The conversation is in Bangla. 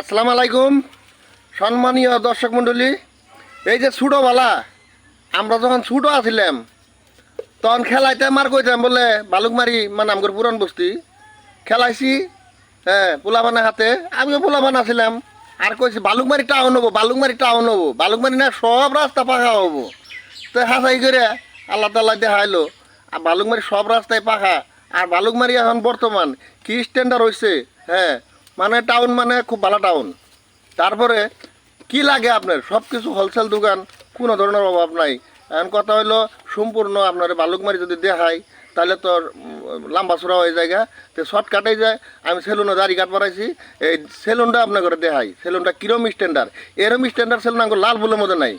আসসালামু আলাইকুম। সম্মানীয় দর্শক মণ্ডলী, এই যে ছোটোবেলা, আমরা যখন ছোটো আছিলাম, তখন খেলাইতে মার কইতাম বলে বালুকমারি মানে আমগর পুরান বস্তি। খেলাইছি হ্যাঁ পোলাবানা হাতে। আমিও পোলাবান আছিলাম। আর কইছি বালুকমারি টাউন হব বালুকমারি টাউন হব বালুকমারি না, সব রাস্তা পাখা হব। তো হাসাই করে আল্লাহ তাল্লাহ দেখাইলো, আর বালুকমারি সব রাস্তায় পাখা আর বালুকমারি এখন বর্তমান, কি স্ট্যান্ডার্ড হয়েছে হ্যাঁ মানে টাউন মানে খুব ভালো টাউন। তারপরে কি লাগে আপনার? সব কিছু হোলসেল দোকান, কোনো ধরনের অভাব নাই। এখন কথা হইল, সম্পূর্ণ আপনার বালুকমারি যদি দেখাই, তাহলে তো লম্বা চূড়া হয়ে যায় গা। তো শর্টকাটেই যায়, আমি সেলুনে দাড়ি কাট বাড়াইছি এই সেলুনটা আপনার ঘরে দেখাই। সেলুনটা কিরম স্ট্যান্ডার্ড এরম স্ট্যান্ডার্ড সেলুন আমার লাল বলে মধ্যে নাই।